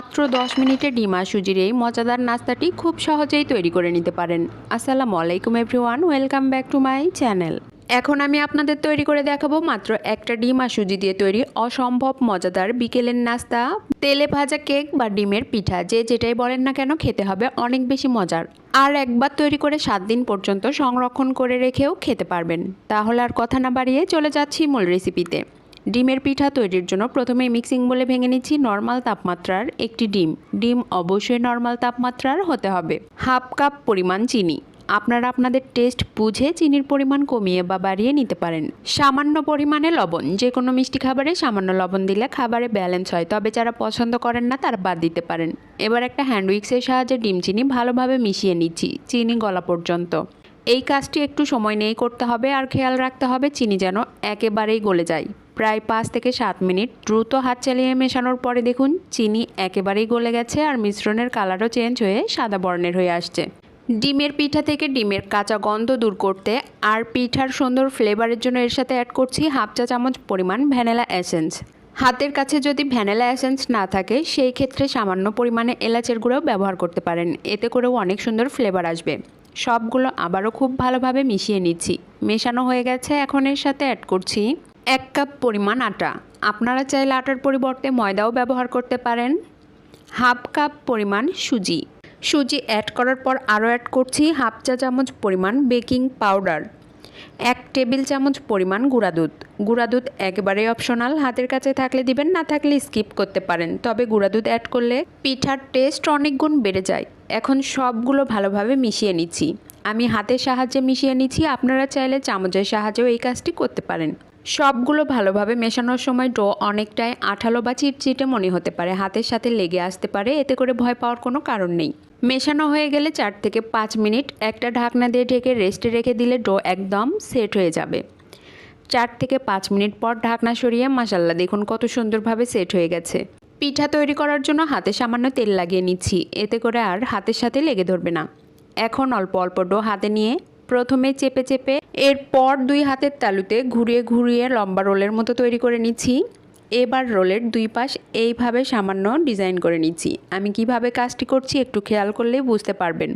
মাত্র 10 মিনিটে ডিমা সুজির এই মজাদার নাস্তাটি খুব সহজেই তৈরি করে নিতে পারেন। আসসালামু আলাইকুম everyone welcome back to my channel এখন আমি আপনাদের তৈরি করে দেখাবো মাত্র একটা ডিম আর সুজি দিয়ে তৈরি অসম্ভব মজাদার বিকেলের নাস্তা। তেলে ভাজা কেক বা ডিমের পিঠা, যে যেটাই বলেন না কেন খেতে হবে, অনেক বেশি মজার। আর একবার তৈরি করে সাত দিন পর্যন্ত সংরক্ষণ করে রেখেও খেতে পারবেন। তাহলে আর কথা না বাড়িয়ে চলে যাচ্ছি মূল রেসিপিতে ডিমের পিঠা তৈরির জন্য প্রথমে মিক্সিং বলে ভেঙে নিচ্ছি নর্মাল তাপমাত্রার একটি ডিম। ডিম অবশ্যই নর্মাল তাপমাত্রার হতে হবে। হাফ কাপ পরিমাণ চিনি। আপনারা আপনাদের টেস্ট বুঝে চিনির পরিমাণ কমিয়ে বা বাড়িয়ে নিতে পারেন। সামান্য পরিমাণে লবণ। যে কোনো মিষ্টি খাবারে সামান্য লবণ দিলে খাবারে ব্যালেন্স হয়। তবে যারা পছন্দ করেন না, তারা বাদ দিতে পারেন। এবার একটা হ্যান্ড উইক্সের সাহায্যে ডিম চিনি ভালোভাবে মিশিয়ে নিচ্ছি, চিনি গলা পর্যন্ত। এই কাজটি একটু সময় নিয়েই করতে হবে। আর খেয়াল রাখতে হবে, চিনি যেন একেবারেই গলে যায়। প্রায় পাঁচ থেকে সাত মিনিট দ্রুত হাত চালিয়ে মেশানোর পরে দেখুন চিনি একেবারেই গলে গেছে আর মিশ্রণের কালারও চেঞ্জ হয়ে সাদা বর্ণের হয়ে আসছে। ডিমের পিঠা থেকে ডিমের কাঁচা গন্ধ দূর করতে আর পিঠার সুন্দর ফ্লেভারের জন্য এর সাথে অ্যাড করছি হাফ চা চামচ পরিমাণ ভ্যানিলা এসেন্স হাতের কাছে যদি ভ্যানিলা এসেন্স না থাকে, সেই ক্ষেত্রে সামান্য পরিমাণে এলাচের গুঁড়ো ব্যবহার করতে পারেন। এতে করেও অনেক সুন্দর ফ্লেভার আসবে। সবগুলো আবারও খুব ভালোভাবে মিশিয়ে নিচ্ছি। মেশানো হয়ে গেছে, এখন এর সাথে অ্যাড করছি এক কাপ পরিমাণ আটা। আপনারা চাইলে আটার পরিবর্তে ময়দাও ব্যবহার করতে পারেন। হাফ কাপ পরিমাণ সুজি। সুজি অ্যাড করার পর আরও অ্যাড করছি হাফ চা চামচ পরিমাণ বেকিং পাউডার এক টেবিল চামচ পরিমাণ গুঁড়া দুধ। গুঁড়া দুধ একেবারেই অপশনাল হাতের কাছে থাকলে দিবেন, না থাকলে স্কিপ করতে পারেন। তবে গুঁড়া দুধ অ্যাড করলে পিঠার টেস্ট অনেক গুণ বেড়ে যায়। এখন সবগুলো ভালোভাবে মিশিয়ে নিচ্ছি। আমি হাতের সাহায্যে মিশিয়ে নিচ্ছি। আপনারা চাইলে চামচের সাহায্যেও এই কাজটি করতে পারেন। সবগুলো ভালোভাবে মেশানোর সময় ডো অনেকটাই আঠালো বা চিটচিটে মনে হতে পারে। হাতের সাথে লেগে আসতে পারে, এতে করে ভয় পাওয়ার কোনো কারণ নেই। মেশানো হয়ে গেলে চার থেকে পাঁচ মিনিট একটা ঢাকনা দিয়ে ঢেকে রেস্টে রেখে দিলে ডো একদম সেট হয়ে যাবে। চার থেকে পাঁচ মিনিট পর ঢাকনা সরিয়ে মাসাল্লা দেখুন কত সুন্দরভাবে সেট হয়ে গেছে। পিঠা তৈরি করার জন্য হাতে সামান্য তেল লাগিয়ে নিচ্ছি, এতে করে আর হাতের সাথে লেগে ধরবে না। এখন অল্প অল্প ডো হাতে নিয়ে প্রথমে চেপে চেপে এরপর দুই হাতের তালুতে ঘুরিয়ে ঘুরিয়ে লম্বা রোলের মতো তৈরি করে নিচ্ছি। এবার রোলের দুই পাশ এইভাবে সামান্য ডিজাইন করে নিচ্ছি। আমি কীভাবে কাজটি করছি একটু খেয়াল করলেই বুঝতে পারবেন।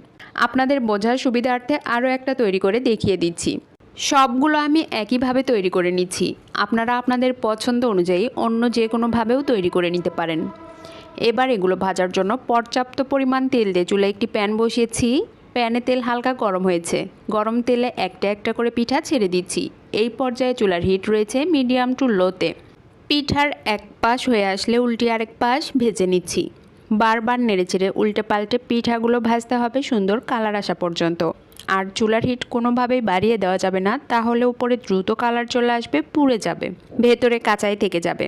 আপনাদের বোঝার সুবিধার্থে আরও একটা তৈরি করে দেখিয়ে দিচ্ছি। সবগুলো আমি একইভাবে তৈরি করে নিচ্ছি। আপনারা আপনাদের পছন্দ অনুযায়ী অন্য যে কোনোভাবেও তৈরি করে নিতে পারেন। এবার এগুলো ভাজার জন্য পর্যাপ্ত পরিমাণ তেল দিয়ে চুলে একটি প্যান বসিয়েছি। প্যানে তেল হালকা গরম হয়েছে। গরম তেলে একটা একটা করে পিঠা ছেড়ে দিচ্ছি। এই পর্যায়ে চুলার হিট রয়েছে মিডিয়াম টু লোতে। পিঠার এক পাশ হয়ে আসলে উল্টে আরেক পাশ ভেজে নিচ্ছি। বারবার নেড়েচেড়ে উল্টে পাল্টে পিঠাগুলো ভাজতে হবে সুন্দর কালার আসা পর্যন্ত। আর চুলার হিট কোনোভাবেই বাড়িয়ে দেওয়া যাবে না, তাহলে উপরে দ্রুত কালার চলে আসবে, পুড়ে যাবে। ভেতরে কাঁচাই থেকে যাবে।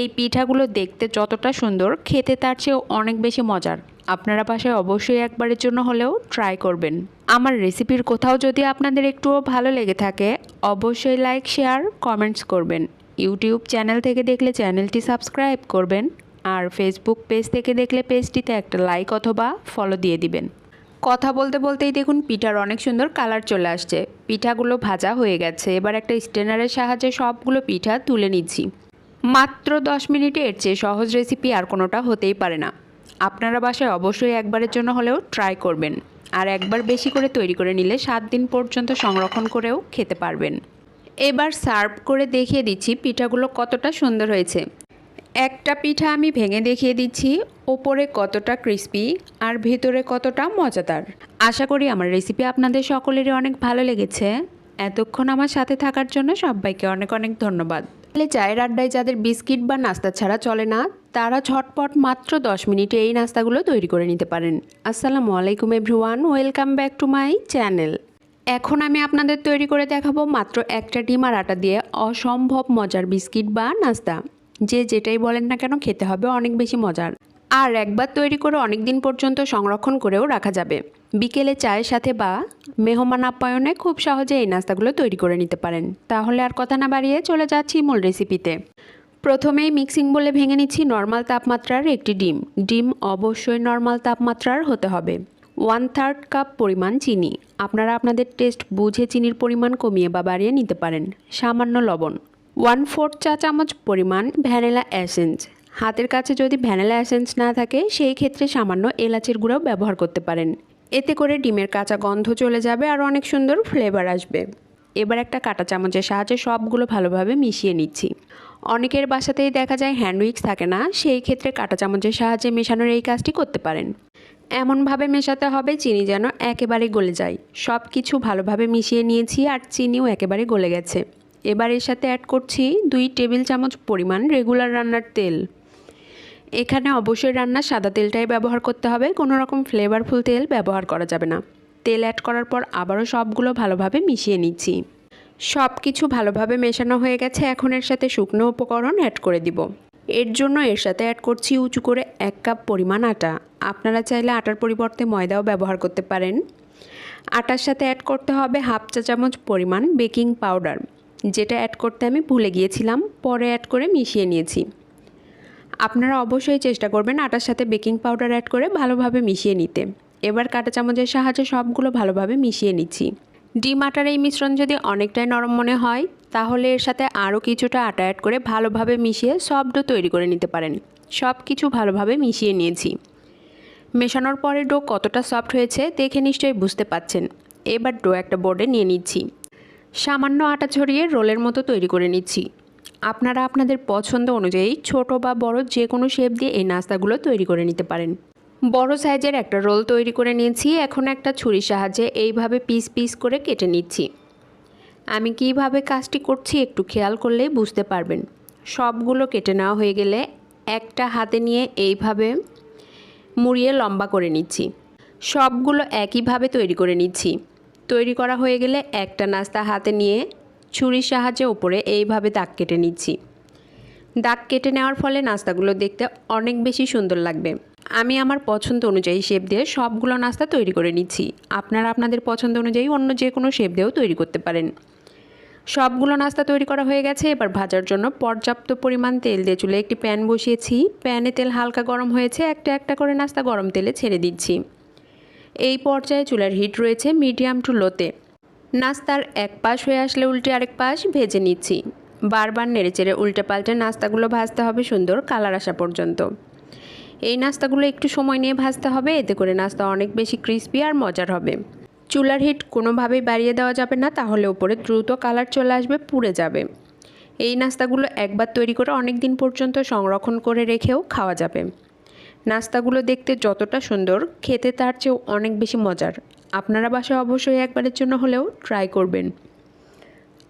এই পিঠাগুলো দেখতে যতটা সুন্দর, খেতে তার চেয়েও অনেক বেশি মজার। আপনারা বাসায় অবশ্যই একবারের জন্য হলেও ট্রাই করবেন। আমার রেসিপির কোথাও যদি আপনাদের একটুও ভালো লেগে থাকে, অবশ্যই লাইক শেয়ার কমেন্টস করবেন। ইউটিউব চ্যানেল থেকে দেখলে চ্যানেলটি সাবস্ক্রাইব করবেন আর ফেসবুক পেজ থেকে দেখলে পেজটিতে একটা লাইক অথবা ফলো দিয়ে দিবেন। কথা বলতে বলতেই দেখুন পিঠার অনেক সুন্দর কালার চলে আসছে। পিঠাগুলো ভাজা হয়ে গেছে। এবার একটা স্টেনারের সাহায্যে সবগুলো পিঠা তুলে নিচ্ছি। মাত্র দশ মিনিটে এর চেয়ে সহজ রেসিপি আর কোনোটা হতেই পারে না। আপনারা বাসায় অবশ্যই একবারের জন্য হলেও ট্রাই করবেন। আর একবার বেশি করে তৈরি করে নিলে সাত দিন পর্যন্ত সংরক্ষণ করেও খেতে পারবেন। এবার সার্ভ করে দেখিয়ে দিচ্ছি পিঠাগুলো কতটা সুন্দর হয়েছে। একটা পিঠা আমি ভেঙে দেখিয়ে দিচ্ছি, ওপরে কতটা ক্রিস্পি আর ভেতরে কতটা মজাদার। আশা করি আমার রেসিপি আপনাদের সকলেরই অনেক ভালো লেগেছে। এতক্ষণ আমার সাথে থাকার জন্য সবাইকে অনেক অনেক ধন্যবাদ। চায়ের আড্ডায় যাদের বিস্কিট বা নাস্তা ছাড়া চলে না, তারা ছটপট মাত্র দশ মিনিটে এই নাস্তাগুলো তৈরি করে নিতে পারেন। আসসালামু আলাইকুম everyone, welcome back to my channel. এখন আমি আপনাদের তৈরি করে দেখাবো মাত্র একটা ডিম আর আটা দিয়ে অসম্ভব মজার বিস্কিট বা নাস্তা। যে যেটাই বলেন না কেন, খেতে হবে অনেক বেশি মজার। আর একবার তৈরি করে অনেক দিন পর্যন্ত সংরক্ষণ করেও রাখা যাবে। বিকেলে চায়ের সাথে বা মেহমান আপ্যায়নে খুব সহজে এই নাস্তাগুলো তৈরি করে নিতে পারেন। তাহলে আর কথা না বাড়িয়ে চলে যাচ্ছি মূল রেসিপিতে। প্রথমেই মিক্সিং বলে ভেঙে নিচ্ছি নর্মাল তাপমাত্রার একটি ডিম। ডিম অবশ্যই নর্মাল তাপমাত্রার হতে হবে। ওয়ান থার্ড কাপ পরিমাণ চিনি। আপনারা আপনাদের টেস্ট বুঝে চিনির পরিমাণ কমিয়ে বা বাড়িয়ে নিতে পারেন। সামান্য লবণ। ওয়ান ফোর্থ চা চামচ পরিমাণ ভ্যানিলা এসেন্স। হাতের কাছে যদি ভ্যানিলা এসেন্স না থাকে, সেই ক্ষেত্রে সামান্য এলাচের গুঁড়াও ব্যবহার করতে পারেন। এতে করে ডিমের কাঁচা গন্ধ চলে যাবে আর অনেক সুন্দর ফ্লেভার আসবে। এবার একটা কাঁটা চামচের সাহায্যে সবগুলো ভালোভাবে মিশিয়ে নিচ্ছি। অনেকের বাসাতেই দেখা যায় হ্যান্ড উইক্স থাকে না, সেই ক্ষেত্রে কাটা চামচের সাহায্যে মেশানোর এই কাজটি করতে পারেন। এমনভাবে মেশাতে হবে চিনি যেন একেবারে গলে যায়। সব কিছু ভালোভাবে মিশিয়ে নিয়েছি আর চিনিও একেবারে গলে গেছে। এবার এর সাথে অ্যাড করছি দুই টেবিল চামচ পরিমাণ রেগুলার রান্নার তেল। এখানে অবশ্যই রান্নার সাদা তেলটাই ব্যবহার করতে হবে। কোনো রকম ফ্লেভারফুল তেল ব্যবহার করা যাবে না। তেল অ্যাড করার পর আবারও সবগুলো ভালোভাবে মিশিয়ে নিচ্ছি। সব কিছু ভালোভাবে মেশানো হয়ে গেছে। এখন এর সাথে শুকনো উপকরণ অ্যাড করে দিব। এর জন্য এর সাথে অ্যাড করছি উঁচু করে এক কাপ পরিমাণ আটা। আপনারা চাইলে আটার পরিবর্তে ময়দাও ব্যবহার করতে পারেন। আটার সাথে অ্যাড করতে হবে হাফ চা চামচ পরিমাণ বেকিং পাউডার যেটা অ্যাড করতে আমি ভুলে গিয়েছিলাম। পরে অ্যাড করে মিশিয়ে নিয়েছি। আপনারা অবশ্যই চেষ্টা করবেন আটার সাথে বেকিং পাউডার অ্যাড করে ভালোভাবে মিশিয়ে নিতে। এবার কাঁটা চামচের সাহায্যে সবগুলো ভালোভাবে মিশিয়ে নিচ্ছি। ডিম আটার এই মিশ্রণ যদি অনেকটাই নরম মনে হয়, তাহলে এর সাথে আরও কিছুটা আটা অ্যাড করে ভালোভাবে মিশিয়ে সফট ডো তৈরি করে নিতে পারেন। সব কিছু ভালোভাবে মিশিয়ে নিয়েছি। মেশানোর পরে ডো কতটা সফট হয়েছে দেখে নিশ্চয়ই বুঝতে পাচ্ছেন। এবার ডো একটা বোর্ডে নিয়ে নিচ্ছি। সামান্য আটা ছড়িয়ে রোলের মতো তৈরি করে নিচ্ছি। আপনারা আপনাদের পছন্দ অনুযায়ী ছোট বা বড় যে কোনো শেপ দিয়ে এই নাস্তাগুলো তৈরি করে নিতে পারেন। বড় সাইজের একটা রোল তৈরি করে নিয়েছি, এখন একটা ছুরির সাহায্যে এইভাবে পিস পিস করে কেটে নিচ্ছি। আমি কীভাবে কাজটি করছি একটু খেয়াল করলেই বুঝতে পারবেন। সবগুলো কেটে নেওয়া হয়ে গেলে একটা হাতে নিয়ে এইভাবে মুড়িয়ে লম্বা করে নিচ্ছি। সবগুলো একইভাবে তৈরি করে নিচ্ছি। তৈরি করা হয়ে গেলে একটা নাস্তা হাতে নিয়ে ছুরির সাহায্যে উপরে এইভাবে দাগ কেটে নিচ্ছি। দাগ কেটে নেওয়ার ফলে নাস্তাগুলো দেখতে অনেক বেশি সুন্দর লাগবে। আমি আমার পছন্দ অনুযায়ী শেপ দিয়ে সবগুলো নাস্তা তৈরি করে নিচ্ছি। আপনারা আপনাদের পছন্দ অনুযায়ী অন্য যে কোনো শেপ দিয়েও তৈরি করতে পারেন। সবগুলো নাস্তা তৈরি করা হয়ে গেছে। এবার ভাজার জন্য পর্যাপ্ত পরিমাণ তেল দিয়ে চুলে একটি প্যান বসিয়েছি। প্যানে তেল হালকা গরম হয়েছে। একটা একটা করে নাস্তা গরম তেলে ছেড়ে দিচ্ছি। এই পর্যায়ে চুলার হিট রয়েছে মিডিয়াম টু লোতে। নাস্তার এক পাশ হয়ে আসলে উল্টে আরেক পাশ ভেজে নিচ্ছি। বারবার নেড়েচেড়ে উল্টে পাল্টে নাস্তাগুলো ভাজতে হবে সুন্দর কালার আসা পর্যন্ত। এই নাস্তাগুলো একটু সময় নিয়ে ভাজতে হবে, এতে করে নাস্তা অনেক বেশি ক্রিস্পি আর মজার হবে। চুলার হিট কোনোভাবেই বাড়িয়ে দেওয়া যাবে না, তাহলে উপরে দ্রুত কালার চলে আসবে, পুড়ে যাবে। এই নাস্তাগুলো একবার তৈরি করে অনেক দিন পর্যন্ত সংরক্ষণ করে রেখেও খাওয়া যাবে। নাস্তাগুলো দেখতে যতটা সুন্দর, খেতে তার চেয়েও অনেক বেশি মজার। আপনারা বাসায় অবশ্যই একবারের জন্য হলেও ট্রাই করবেন।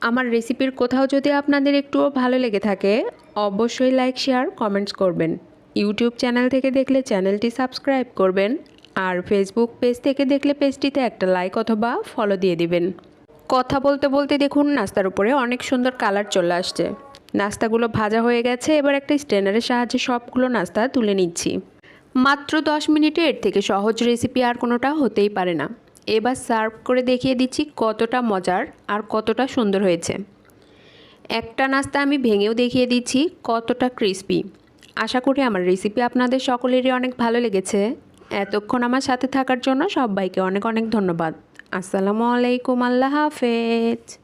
আমার রেসিপির কোথাও যদি আপনাদের একটুও ভালো লেগে থাকে, অবশ্যই লাইক শেয়ার কমেন্টস করবেন। ইউটিউব চ্যানেল থেকে দেখলে চ্যানেলটি সাবস্ক্রাইব করবেন আর ফেসবুক পেজ থেকে দেখলে পেজটিতে একটা লাইক অথবা ফলো দিয়ে দিবেন। কথা বলতে বলতে দেখুন, নাস্তার উপরে অনেক সুন্দর কালার চলে আসছে। নাস্তাগুলো ভাজা হয়ে গেছে, এবার একটা স্ট্যান্ডারের সাহায্যে সবগুলো নাস্তা তুলে নিচ্ছি। মাত্র দশ মিনিটে এর থেকে সহজ রেসিপি আর কোনোটা হতেই পারে না। এবার সার্ভ করে দেখিয়ে দিচ্ছি কতটা মজার আর কতটা সুন্দর হয়েছে। একটা নাস্তা আমি ভেঙেও দেখিয়ে দিচ্ছি কতটা ক্রিস্পি আশা করি আমার রেসিপি আপনাদের সকলেরই অনেক ভালো লেগেছে। এতক্ষণ আমার সাথে থাকার জন্য সবাইকে অনেক অনেক ধন্যবাদ। আসসালামু আলাইকুম, আল্লাহ হাফেজ।